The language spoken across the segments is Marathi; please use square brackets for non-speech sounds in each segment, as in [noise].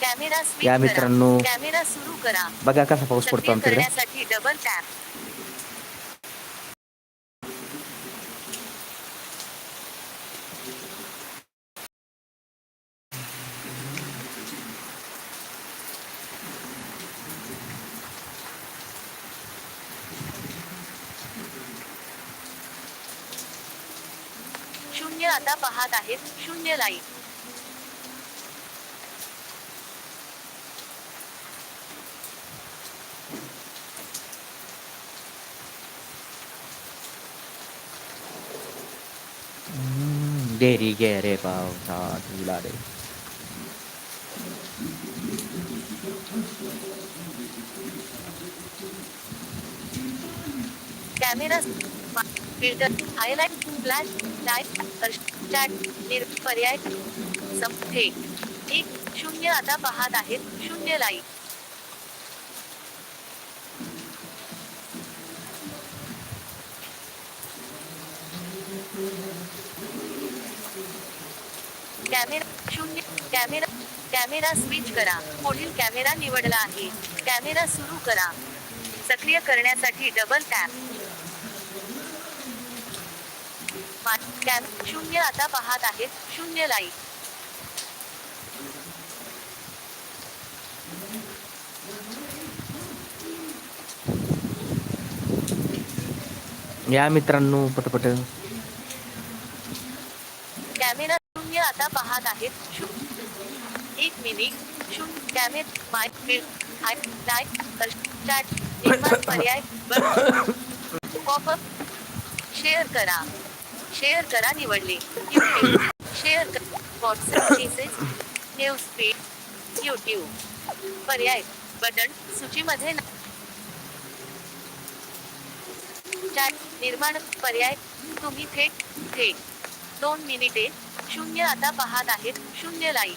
कॅमेरा स्विच या करा. मित्रांनो. कॅमेरा सुरू करा बघा कसा पाऊस पडतो सक्रिय आमच्याकडे करण्यासाठी डबल टॅप शून्य आता पाहत आहेत शून्य लाईक डेरी गे रे पावसा तुला रे camera filter highlight flash light chat निर पर्याय संपथे एक शून्य आता पाहत आहेत शून्य लाइट कॅमेरा स्विच करा. पुढील कॅमेरा निवडला आहे. कॅमेरा सुरू करा. सक्रिय करण्यासाठी डबल टॅप कॅम शून्य आता पाहत आहेत. शून्य लाईक या मित्रांनो पटपट. कॅमेरा शून्य आता पाहत आहेत. मिनिट शून्य camera my field high light chat निर्माण पर्याय. पॉपअप शेअर करा. शेअर करा निवडले. शेअर कर. WhatsApp message news feed YouTube पर्याय बटन सूचीमध्ये न- चॅट निर्माण पर्याय तुम्ही थेट थेट. दोन मिनिटे शून्य आता पाहत आहेत. शून्य लाईक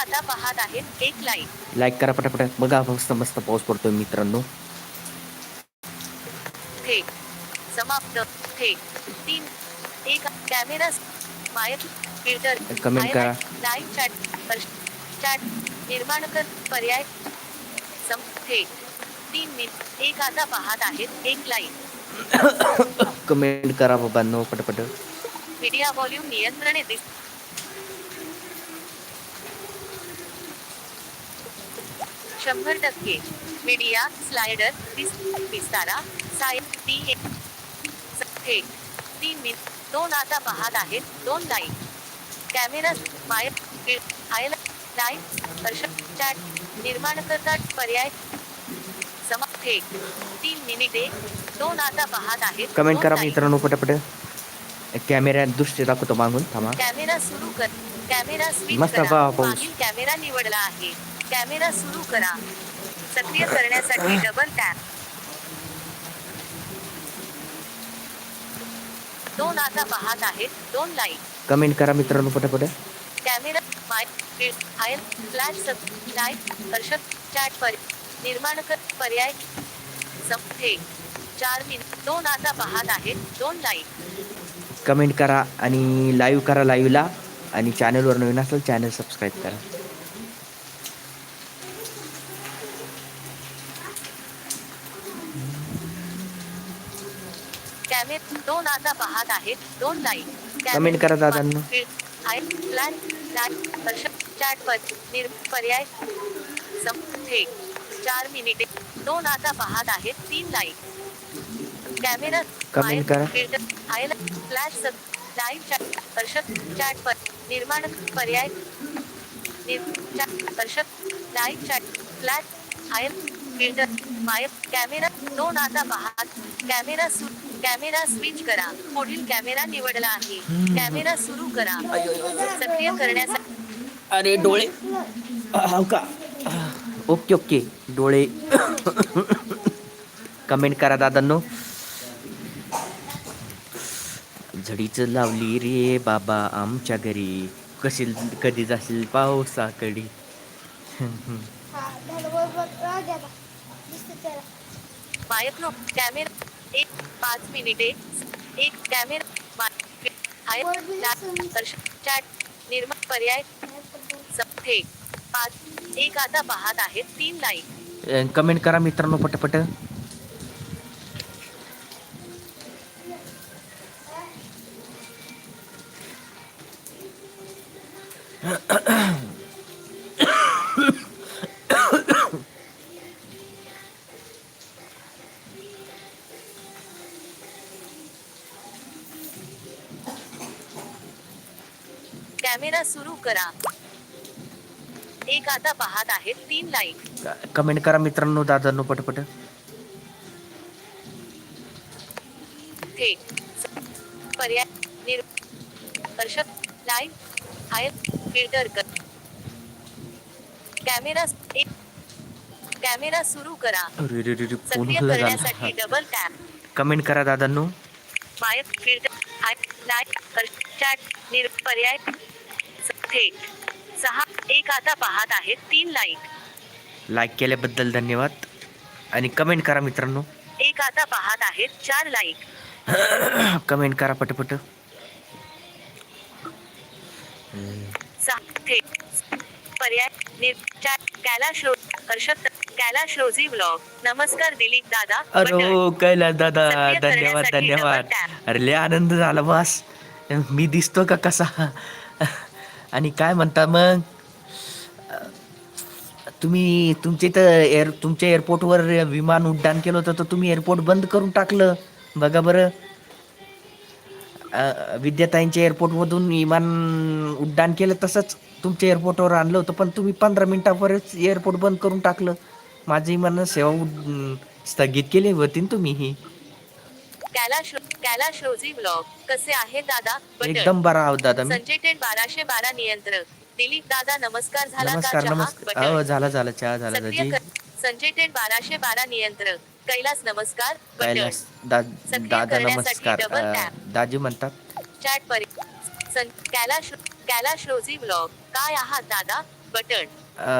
आता पाहत आहेत एक लाईक लाईक करा पटापट. बघा मस्त मस्त पाऊस पडतोय मित्रांनो. थेट समाप्त. थेट तीन एक कॅमेरा मायक फ़िल्टर Comment करा. लाईव्ह चॅट चॅट निर्माण कर पर्याय. सम थेट तीन मिनिट एक आता पाहत आहेत एक लाईक कमेंट [coughs] करा बाबांनो पटपट. मीडिया व्हॉल्यूम नियंत्रणे दिस शंभर टक्के. मीडिया स्लायडर विस्तारा साय एक थेट तीन मिनिट दोन आता पाहत आहेत दोन लाईक कॅमेरा माय आयल दर्शक चॅट निर्माण करतात पर्याय समा थेट तीन मिनिटे दोन आता पाहत आहेत कमेंट करा. मित्रांनो पटापट. कॅमेऱ्यात दृष्टी दाखवतो मागून थांबा. कॅमेरा सुरू कर. कॅमेरा स्विच करा. कॅमेरा निवडला आहे. कॅमेरा सुरू करा. सक्रिय करण्यासाठी डबल टॅप दोन आता पाहत आहेत दोन लाईक कमेंट करा मित्रांनो पटापट. कॅमेरा माय हायल फ्लॅश सब लाइट दर्शक चॅट पर निर्माण कर पर्याय संपथे चार मिनिट दोन आता पाहत आहेत दोन लाईक कमेंट करा आणि लाईव्ह करा लाईव्हला आणि चॅनलवर नवीन असेल चॅनल सबस्क्राईब करा. कॅमेरा दोन आता पाहत आहेत दोन लाईक Comment करा दादांनो. चॅट पर पर्याय चार मिनिटे दोन आता पाहत आहेत तीन लाईक कॅमेरा Comment करा. फ्लॅश सब लाईव्ह चॅट दर्शक चॅट पर निर्माण पर्याय दर्शक live chat flash high filter my camera दोन आता पाहत कॅमेरा सु कॅमेरा स्विच करा. पुढील कॅमेरा निवडला आहे. कॅमेरा सुरू करा. सक्रिय करण्यासाठी अरे डोळे का? Okay okay. डोळे कमेंट करा दादांनो. झडीच लावली रे बाबा आमच्या घरी. कशी कधी जाशील पावसाकडे? कॅमेरा एक पाच मिनिटे. एक कॅमेरा चॅट निर्माण पर्याय स- थेट पाच. एक आता पाहत आहेत. तीन लाईक कमेंट करा मित्रांनो पटपट. [coughs] [coughs] [coughs] कॅमेरा सुरू करा. एक आता पाहत आहेत तीन लाईक कमेंट करा मित्रांनो दादांनो पटपट. थेट पर्याय निर फिल्टर कर. कॅमेरा एक कॅमेरा सुरू करा. अरे रे रे रे फोन सक्रिय करण्यासाठी डबल टॅप कमेंट करा दादांनो. मायक फिल्टर लाईव्ह चॅट निर पर्याय थेट सहा एक आता पाहत आहेत तीन लाईक. लाईक केल्याबद्दल धन्यवाद. आणि कमेंट करा मित्रांनो. एक आता पाहत आहेत चार लाईक. [coughs] कमेंट करा पटपट. सहा थेट पर्याय निर चॅट कैलाश रो हर्षद कैलाश रोजी ब्लॉग नमस्कार दिलीप दादा अरे बटन. हो कैलास दादा सक्रिय धन्यवाद करण्यासाठी धन्यवाद double tap. अरे लय आनंद झाला बस. मी दिसतो का कसा? आणि काय म्हणता मग? तुम्ही तुमच्या इथं एअर तुमच्या एअरपोर्टवर विमान उड्डाण केलं होतं तर तुम्ही एअरपोर्ट बंद करून टाकलं. बघा बरं. विद्याताईंच्या एअरपोर्टमधून विमान उड्डाण केलं तसंच तुमच्या एअरपोर्टवर आणलं होतं पण तुम्ही पंधरा मिनटापर्यंत एअरपोर्ट बंद करून टाकलं. माझी विमान सेवा उड- स्थगित केली होती ना तुम्ही ही. कैलाश कैलाश रोजी ब्लॉग कसे आहे दादा. एकदम बरा आहोत दादा मी. संजय टेट बाराशे बारा नियंत्रक. दिलीप दादा नमस्कार. झाला का नमस्कार चहा? नमस्कार. झाला झाला. चहा झाला दाजी संजय टेट बाराशे बारा नियंत्रक. कैलास नमस्कार. बटन. कैलास दा सक्रिय दादा करण्यासाठी नमस्कार. double अ, tap. दाजी म्हणतात. चॅट परि सं- कैलाश कैलाश रोजी ब्लॉग काय आहात दादा? बटन. अ,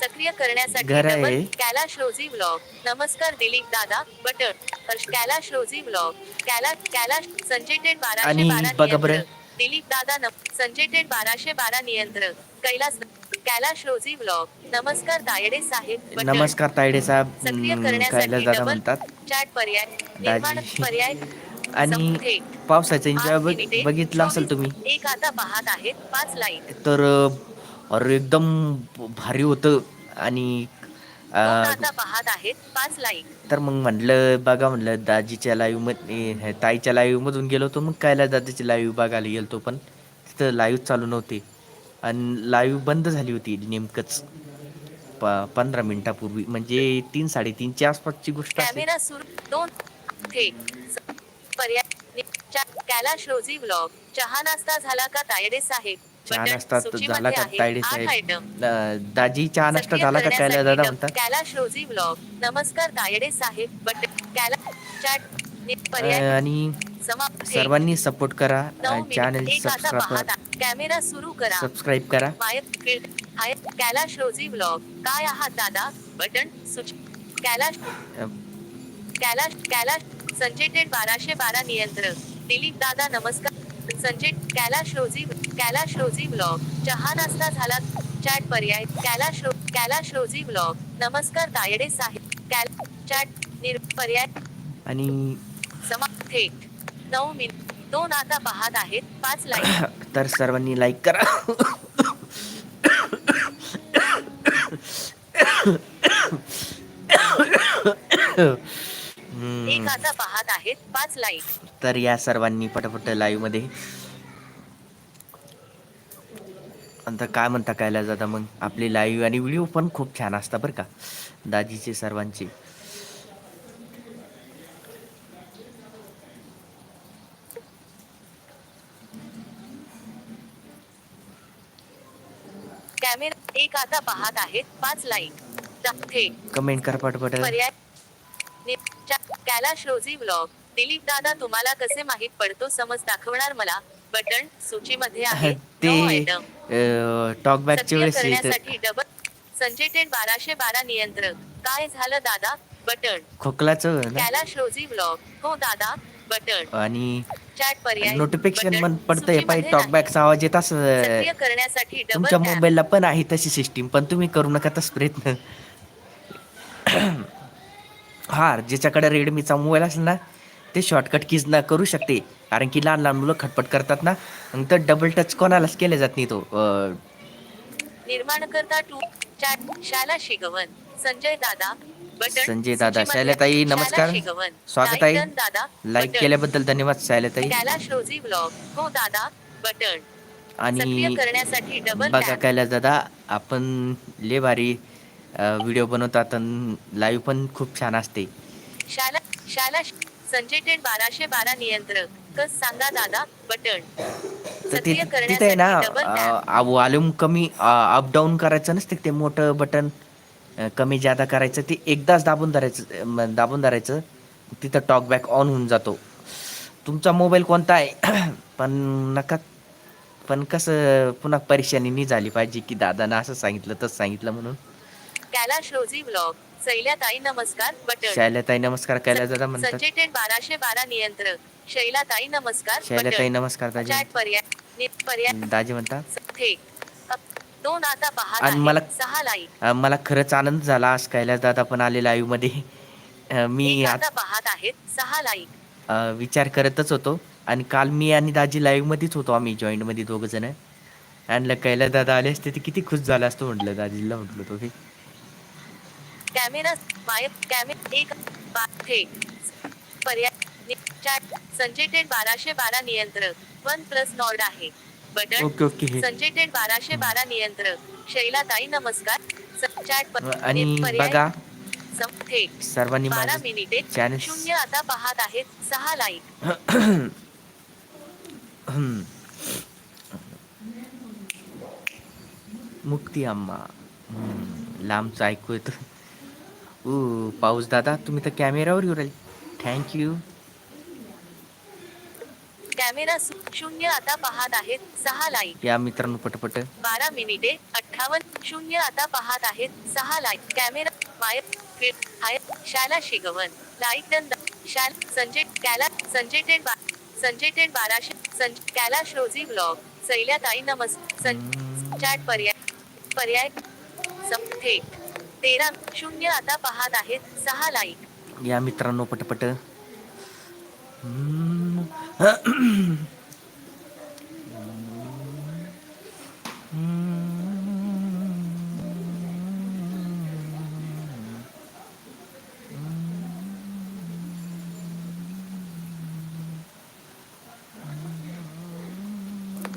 सक्रिय करण्यासाठी घर आहे. डबल कैलाश रोजी ब्लॉग नमस्कार दिलीप दादा बटन हर्ष कैलाश रोजी ब्लॉग कैलाश कैलाश संजय टेट बाराशे आणि बारा बघा बरं. नियंत्रक दिलीप दादा संजय टेट बाराशे बारा नियंत्रक कैलास कैलाश रोजी ब्लॉग नमस्कार तायडे साहेब. नमस्कार तायडे साहेब सक्रिय करण्यासाठी कैलास दादा डबल म्हणतात चॅट पर्याय निर्माण दाजी. पर्याय आणि. पावसाचं एन्जॉय आठ मिनिटे, बघितलं असेल तुम्ही चोवीस- एक आता पाहत आहेत पाच लाईक तर अ, अरे एकदम भारी होतं आणि अ, दोन आता पाहत आहेत पाच लाईक तर मग म्हटलं बघा म्हटलं दाजीच्या लाईव्हमध्ये ताईच्या लाईव्ह मधून गेलो होतो मग कायला दादाची लाईव्ह बघायला गेलतो पण तिथं लाईव्ह चालू नव्हते. आणि लाईव्ह बंद झाली होती नेमकंच. प पंधरा मिनिटापूर्वी म्हणजे तीन साडेतीनच्या आसपासची गोष्ट असेल. कॅमेरा सुरू दोन पर्याय नि- चा- कैलाश रोजी ब्लॉग चहा नाश्ता झाला का तायडे साहेब? चहा बटन नाश्ता सूचीमध्ये झाला का आहे. तायडे आठ साहेब? दाजी चहा नाश्ता झाला का करण्यासाठी दादा म्हणतात कैलाश रोजी ब्लॉग नमस्कार तायडे साहेब चॅट पर्याय आणि. सर्वांनी सपोर्ट करा. चॅनल सबस्क्राईब कॅमेरा सुरू करा. सबस्क्राईब करा. कैलाश रोजी ब्लॉग काय आहात दादा? बटन सुच कैलाश कैलाश कैलाश संजय टेट बाराशे बारा नियंत्रक. दिलीप दादा नमस्कार. संजय कैलाश रोजी कैलाश रोजी ब्लॉग चहा नाश्ता झाला चॅट पर्याय कैलाश रो कैलाश रोजी ब्लॉग नमस्कार तायडे साहेब कैल चॅट निर पर्याय. आणि समाप्त. थेट नऊ मिनिट दोन आता पाहत आहेत पाच लाईक [coughs] तर सर्वांनी लाईक करा. एक आता पाहत आहेत पाच लाईक तर या सर्वांनी पटापट लाईव्हमध्ये आता काय म्हणता कायला जाता मग? आपली लाईव्ह आणि व्हिडिओ पण खूप छान असतात बरं का. दाजीचे सर्वांचे. कॅमेरा एक आता पाहत आहेत. पाच लाईक कमेंट कर पटपट. कैलाश रोजी ब्लॉग दिलीप दादा तुम्हाला कसे माहीत पडतो? समज दाखवणार मला बटन सूचीमध्ये आहे. ते. टॉकबॅकच्या वेळेस करण्यासाठी डबल संजय टेन बाराशे बारा नियंत्रक. काय झालं दादा? बटन खोकलाचं कैलाश रोजी व्लॉग हो दादा बटन आणि चॅट पर्याय. नोटिफिकेशन. पण पडतंय. पाहिजे टॉकबॅकचा आवाज येत असं करण्यासाठी डबल तुमच्या. मोबाईलला पण आहे तशी सिस्टीम पण तुम्ही करू नका तसं प्रयत्न. [clears throat] हा ज्याच्याकडे रेडमीचा मोबाईल असेल ना ते शॉर्टकट कीज ना करू शकते. कारण की लहान लहान मुलं खटपट करतात ना. तर डबल टच कोणालाच केला जात नाही तो निर्माणकर्ता टू शाला शिगवन. संजय दादा संजय दादा, शैलताई, शाला नमस्कार. स्वागत आहे. लाईक. केल्याबद्दल धन्यवाद व्लॉग हो दादा बटन. आणि बघा. कैलास दादा आपण लय भारी व्हिडिओ बनवतात लाईव्ह पण खूप छान असते. शाला शाला संजय टेन बाराशे बारा नियंत्रक. कस सांगा दादा बटन. तर ते सक्रिय तिथे आहे ना करण्यासाठी डबल टॅप. वॉल्यूम कमी अप डाऊन करायचं नसते ते मोठं बटन कमी जादा करायचं ते एकदाच दाबून धरायचं अं, दाबून धरायचं तिथं टॉकबॅक ऑन होऊन जातो. तुमचा मोबाईल कोणता आहे? [clears throat] पण नका पण कसं पुन्हा परेशानी नाही झाली पाहिजे की दादानं असं सांगितलं तसं सांगितलं म्हणून. कैलाश रोजी व्लॉग शैलाताई नमस्कार बटन. शैलाताई नमस्कार कैलास दादा म्हणतात. संजय टेन बाराशे बारा नियंत्रक शैलाताई नमस्कार शैलाताई नमस्कार दाजी चॅट पर्याय पर्याय. दाजी म्हणतात. दोन आता पाहत आणि. मला- सहा लाईक मला खरंच आनंद झाला आज कैलास दादा पण आले लाईव्हमध्ये. मी आत- पाहत आहेत सहा लाईक अ, विचार करतच होतो. आणि काल मी आणि दाजी लाईव्ह मध्येच होतो आम्ही जॉईंटमध्ये दोघ जण आणि कैला दादा आले असते ते किती खुश झाला असतो म्हटलं दाजीला म्हटलं तो हे. कॅमेरा माय कॅमेरा एक थेट पर्याय चॅट संजय टेन बाराशे बारा नियंत्रक. वन प्लस नॉर्ड आहे. बटन. ओके ओके बाराशे बारा नियंत्रक. शैलाताई नमस्कार. चॅट आणि बघा थेट सर्वांनी बारा मिनिटे. channel- शून्य आता पाहत आहेत. सहा लाईक. [coughs] मुक्ती अम्मा. लांबचं ऐकू येतं. ऊ पाऊस दादा तुम्ही तर कॅमेऱ्यावर येऊ राहिले. थँक्यू कॅमेरा शून्य आता पाहत आहेत सहा लाईक या मित्रांनो पटपट. बारा मिनिटे अठ्ठावन्न शून्य आता पाहत आहेत सहा लाईक कॅमेरा माय हाय शाला शिगवन. लाईक डन शाल संजय कैला संजय टेन बा संजय टेन बाराशे संज कैलाश रोजी ब्लॉग. सैल्याताई नमस् सं चॅट पर्याय पर्याय सम थेट तेरा शून्य आता पाहत आहेत सहा लाईक या मित्रांनो पटपट.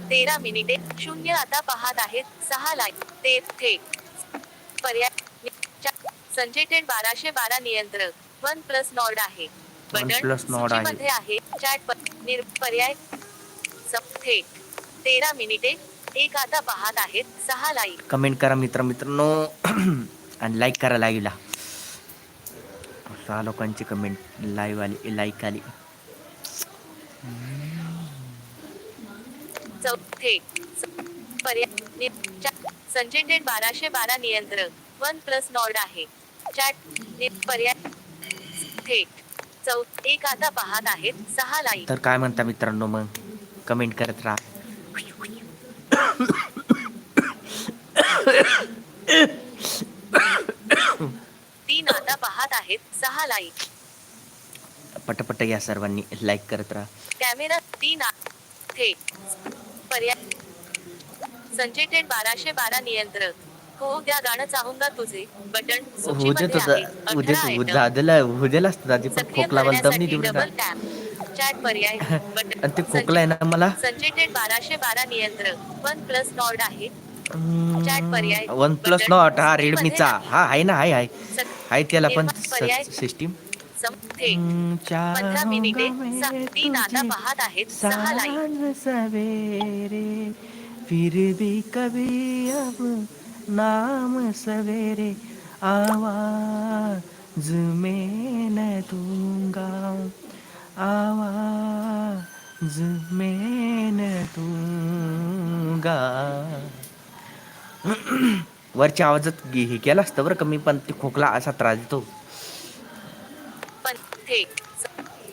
तेरा मिनिटे शून्य आता पाहत आहेत सहा लाईक ते थेट टेन बाराशे बारा नियंत्रक वन प्लस नॉर्ड आहे. बटन. सूचीमध्ये आहे. चॅट पर्याय थेट. तेरा मिनिटे. एक आता पाहत आहेत. सहा लाईक. कमेंट करा मित्र मित्रांनो. [clears throat] आणि लाईक करा लाईव्हला सहा लोकांची कमेंट लाईव्ह आली लाईक आली. चौ थेट. स- पर्याय संजय टेन बाराशे बारा नियंत्रक वन प्लस नॉर्ड आहे. चॅट पर्याय थेट. चौ एक आता पाहत आहेत सहा लाईक तर काय म्हणता मित्रांनो मग? कमेंट करत राहा. तीन आता पाहत आहेत सहा लाईक पटपट या सर्वांनी लाईक करत राहा. कॅमेरा तीन थेट. पर्याय संजय टेन बाराशे बारा नियंत्रक हो उद्या गाणं चाहूंगा तुझे. बटन उद्या सूचीमध्ये तुझा आहे. उद्या अठरा item. दादाला उद्याला असतं दादी पण सक्रिय खोकला मला दम नाही करण्यासाठी देऊ डबल टॅप चॅट पर्याय. [laughs] बटन आणि ते खोकला आहे ना मला? संजय टेन बाराशे बारा नियंत्रक. वन प्लस नॉर्ड आहे. चॅट पर्याय. वन प्लस बटन नॉट हा सूचीमध्ये रेडमीचा आहे. हा आहे ना आहे आहे. सक- आहे त्याला पण निर्माण पर्याय. सिस्टीम सम थेट पंधरा मिनिटे तीन आता पाहत आहेत. सहा लाईक सवेरे फिर भी कभी अब नाम सवेरे आवाज में न दूंगा आवाज में न दूंगा वरच्या आवाजात हे केलं असतं बरं का मी पण ते खोकला असा त्रास देतो. पण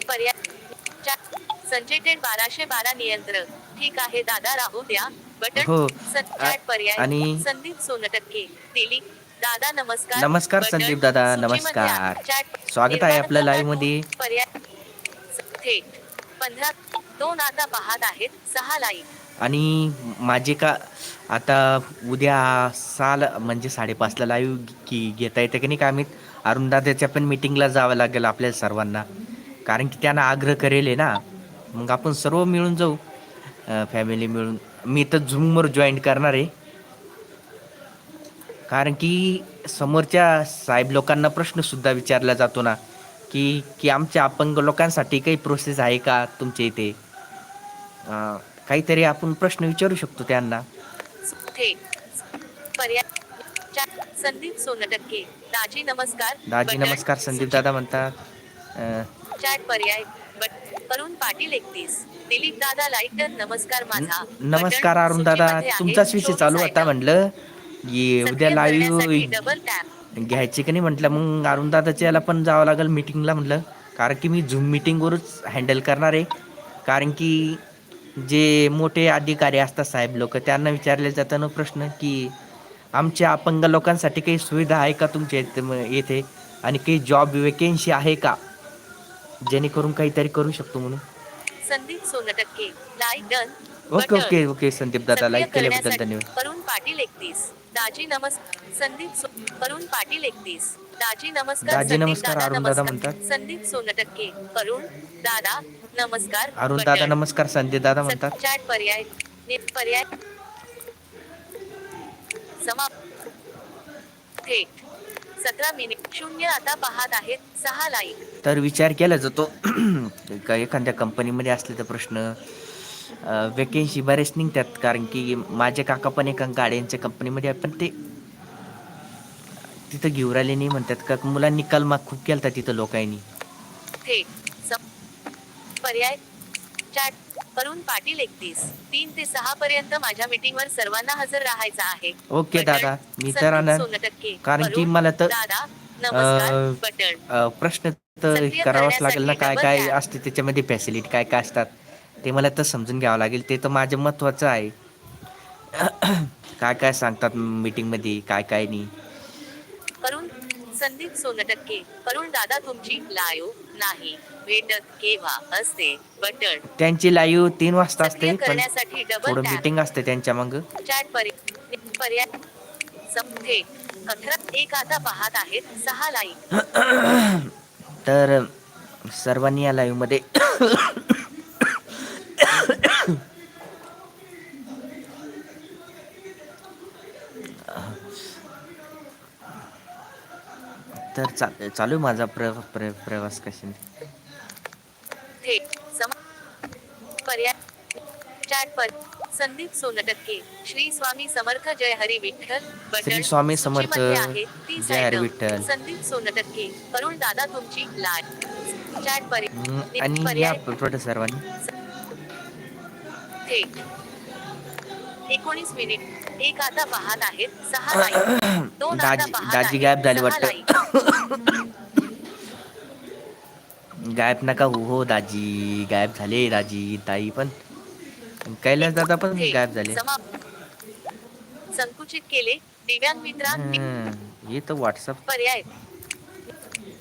पर्याय संजय टेन बाराशे बारा नियंत्रण. ठीक आहे दादा राहू द्या बटन हो. चॅट पर्याय आणि- संदीप सोनटक्के दिलीप दादा नमस्कार नमस्कार बटन. संदीप दादा, सूचीमध्ये नमस्कार. आ- चॅट स्वागत आहे निर्माण आपलं करता live मध्ये. पर्याय स- थेट पंधरा दोन आता पाहत आहेत सहा लाईक आणि माझे का आता उद्या साल म्हणजे साडेपाचला लाईव्ह की घेता येतं की नाही काय माहीत अरुणदादाच्या पण मीटिंगला जावं लागेल आपल्या सर्वांना कारण की त्यांना आग्रह करेल आहे ना मग आपण सर्व मिळून जाऊ फॅमिली मिळून. मी तर झूमवर जॉईन करणार आहे. कारण की समोरच्या साहेब लोकांना प्रश्नसुद्धा विचारला जातो ना की की आमच्या अपंग लोकांसाठी काही प्रोसेस आहे का तुमच्या इथे? काहीतरी आपण प्रश्न विचारू शकतो त्यांना. संदीप सोनटक्के. दाजी नमस्कार. दाजी. नमस्कार संदीप दादा म्हणतात. पर्याय अरुण पाटील एकतीस. दिलीप दादा डन नमस्कार माझा. नमस्कार अरुण दादा. तुमचाच विषय चालू होता म्हणलं की उद्या लाईव्ह डबल टॅप घ्यायचे की नाही म्हटलं मग अरुण दादाच्या याला पण जावं लागेल मीटिंगला म्हटलं. कारण की मी झूम मीटिंगवरच हँडल करणार आहे. कारण की जे मोठे अधिकारी असतात साहेब लोक त्यांना विचारले जातं ना प्रश्न की आमच्या अपंग लोकांसाठी काही सुविधा आहे का तुमच्या येथे आणि काही जॉब वेकेन्सी आहे का? जेणेकरून काहीतरी करू शकतो म्हणून Sandeep Sontakke like done okay okay okay Sandeep दादा लाईक केल्याबद्दल धन्यवाद अरुण पाटील एकतीस दाजी नमस्कार संदीप अरुण पाटील एकतीस दाजी नमस्कार दाजी संदीप नमस्कार, अरुण दादा. म्हणतात. संदीप सोनटक्के अरुण दादा नमस्कार अरुण दादा. नमस्कार संजय दादा म्हणतात चॅट पर्याय ने- पर्याय समाप्त थेट सतरा मिनिट शून्य आता पाहत आहेत सहा लाईक तर विचार केला जातो का एखाद्या कंपनीमध्ये असले तर प्रश्न वेकेन्सी बरेच निघतात. कारण की माझे काका पण एका गाड्यांच्या कंपनीमध्ये पण ते तिथं घेऊन राहिले नाही म्हणतात. का मुलांनी कलमा खूप केलता तिथं लोकांनी. पर्याय? चॅट अरुण पाटील एकतीस. तीन ते सहा पर्यंत माझ्या मीटिंगवर सर्वांना हजर राहायचं आहे. ओके. दादा. मी तर सोनटक्के कारण की मला तर प्रश्न तर करावाच लागेल ना काय काय. असते त्याच्यामध्ये फॅसिलिटी काय काय असतात ते मला तर समजून घ्यावं लागेल. ते तर माझं महत्त्वाचं आहे. [clears throat] काय काय सांगतात मीटिंगमध्ये काय काय नाही. संदीप सोनटक्के अरुण दादा तुमची लाईव्ह नाही. भेटत केव्हा असते? बटन. त्यांची लाईव्ह तीन वाजता सक्रिय असते पण करण्यासाठी डबल टॅप मीटिंग असते त्यांच्या मग. चॅट पर्याय पर्याय सम- थेट अठरा एक आता पाहत आहेत सहा लाईक [clears throat] तर सर्वांनी या लाईव्ह तर चा चालू आहे माझा प्र, प्र प्रवास कशी पर्याय चॅट पर संदीप सोनटक्के श्री स्वामी समर्थ जय हरी विठ्ठल श्री स्वामी समर्थ, जय हरी. विठ्ठल. संदीप सोनटक्के अरुण दादा तुमची लाय चॅट पर्याय आणि या प्रोडक्ट सर्वांनी एकोणीस मिनिट एक आता आहेत सहा लाईक दोन आता दाजी पाहत दाजी आहेत, गायब झाली सहा वाटतं. गायब नका हो हो दाजी. गायब झाले दाजी ताई पण. कैलास दादा पण गायब झाले. समाप्त. संकुचित केले. दिव्यांग मित्रा हम्म, हे तर व्हॉट्सअप पर्याय.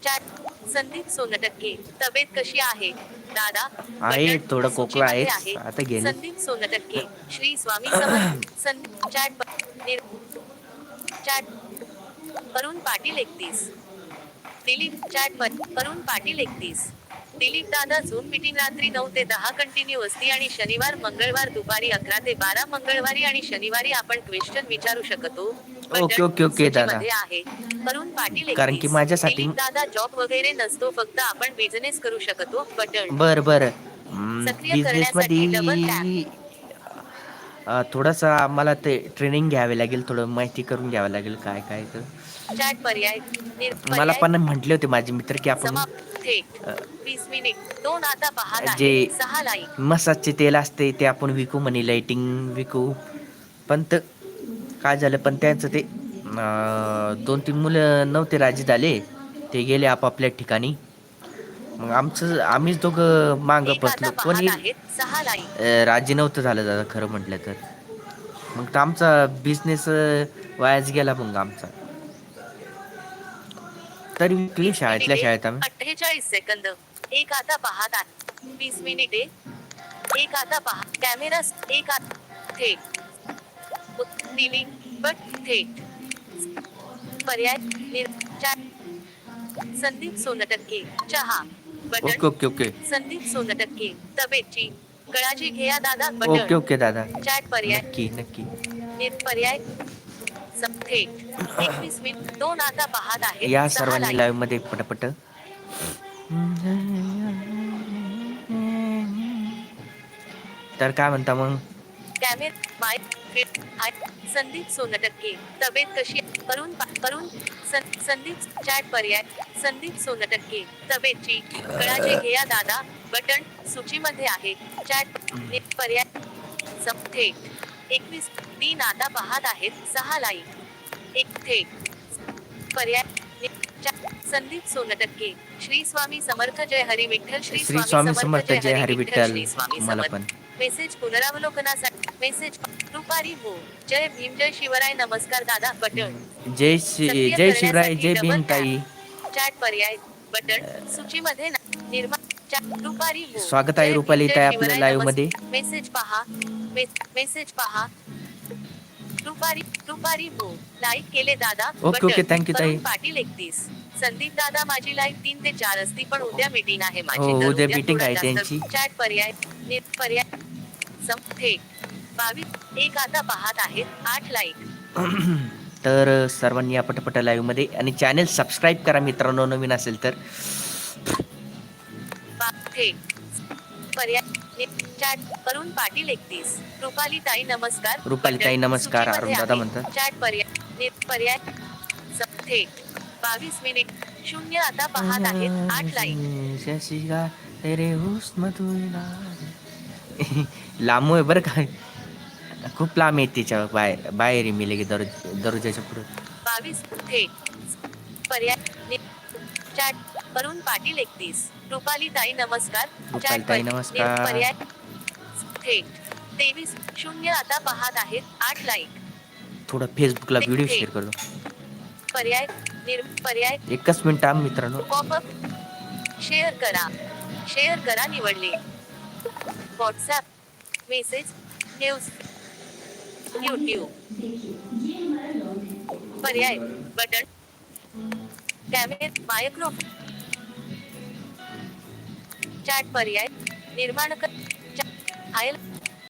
चॅट संदीप सोनटक्के तब्येत कशी आहे दादा आहे, थोडं आहेच. आहे. आता गेले. संदीप सोनटक्के श्री स्वामी समर्थ संदीप चॅट चॅट अरुण पाटील एकतीस दिलीप चॅट अरुण पाटील एकतीस दिलीप दादा झूम मीटिंग रात्री नऊ ते दहा कंटिन्यू असते आणि शनिवार मंगळवार दुपारी अकरा ते बारा मंगळवारी आणि शनिवारी आपण क्वेश्चन विचारू शकतो. ओके, ओके, ओके, दादा. आहे. अरुण पाटील कारण की 31. माझ्यासाठी- दादा जॉब वगैरे नसतो फक्त आपण बिझनेस करू शकतो. बटन. बर बर. बिझनेस मध्ये थोडंसं आम्हाला ते ट्रेनिंग घ्यावे लागेल थोडं माहिती करून घ्यावं लागेल काय काय तर. चॅट पर्याय मला पण म्हटले होते माझे मित्र की आपण जे मसाजचे तेल असते ते आपण विकू म्हणे लाइटिंग विकू. पण तर काय झालं पण त्यांचं ते दोन तीन मुलं नव्हते राजी झाले. ते गेले आपापल्या ठिकाणी. मग आमचं आम्हीच दोघं मागं बसलो पाहत कोणी राजी नव्हतं झालं दादा खरं म्हटलं तर. मग तर आमचा बिझनेस वायाच गेला मग आमचा. तरी विकली शाळेतल्या शाळेत आम्ही. अठ्ठेचाळीस सेकंद एक आता पाहत आहे वीस मिनिटे. एक आता पहा. कॅमेरा एक आता थेट टीव्ही बट थेट पर्याय निर चॅट संदीप सोनटक्के चहा button okay okay okay. Sandeep Sontakke तब्येतची गळाची घ्या दादा बटन ओके ओके दादा. चॅट पर्याय. नक्की नक्की. निर पर्याय दोन आता पाहत आहे या सर्वांनी. लाईव्हमध्ये पटपट. तर काय म्हणता मग? संदीप सोनटक्के. तब्येत कशी? करून करून संदीप चॅट पर्याय. संदीप सोनटक्के. तब्येतची गळाची घ्या दादा. बटन सूचीमध्ये आहे. चॅट पर्याय. सम थेट एकवीस तीन आता पाहत आहेत सहा लाईक एक थेट. पर्याय संदीप सोनटक्के. श्री स्वामी समर्थ जय हरी विठ्ठल श्री स्वामी समर्थ जय हरी विठ्ठल श्री स्वामी समर्थ. मेसेज पुनरावलोकनासाठी मेसेज दुपारी हो. जय भीम जय शिवराय नमस्कार दादा बटन. जय जय शिवराय जय डबल भीम. ताई चॅट पर्याय बटन. सूचीमध्ये ना- निर्माण दुपारी हो. स्वागत आहे रुपाली ताई आपल्या live मध्ये. मेसेज पहा. मेसेज पहा दुपारी दुपारी हो लाईक केले दादा ओके, ओके, you, ताई. पाटील एकतीस संदीप दादा माझी लाईव्ह तीन ते चार असती पण उद्या मीटिंग आहे माझी तर उद्या थोडा आहे त्यांची. चॅट पर्याय नि- पर्याय थेट बावीस एक आता पाहत आहेत आठ लाईक तर सर्वांनी या पटपट लाईव्हमध्ये आणि चॅनेल सबस्क्राईब करा मित्रांनो नवीन असेल तर. पर्याय चॅट करून पाटील एकतीस. रुपाली ताई नमस्कार. रुपाली ताई नमस्कार, अरुण दादा. म्हणतात. चॅट पर्याय पर्याय थेट बावीस मिनिट. शून्य आता पाहत आहेत. आठ इला- लांब आहे बरं काय खूप लांब आहे तिच्या बाहेर बाहेर मी लगे दरवाज दरवाजाच्या पुढे. बावीस थेट पर्याय चॅट करून पाटील एकतीस. रुपाली ताई नमस्कार. चॅट ताई नमस्कार. पर्याय थेट तेवीस शून्य आता पाहत आहेत आठ लाईक थोडं फेसबुकला व्हिडिओ. शेअर करतो पर्याय निर पर्याय एकच मिनिट आम मित्रांनो. पॉपअप शेअर करा. शेअर करा निवडले. व्हॉट्सॲप मेसेज न्यूज यूट्यूब पर्याय बटन. कॅमेरे मायक्रो चॅट पर्याय. निर्माण कर. चा- फाईल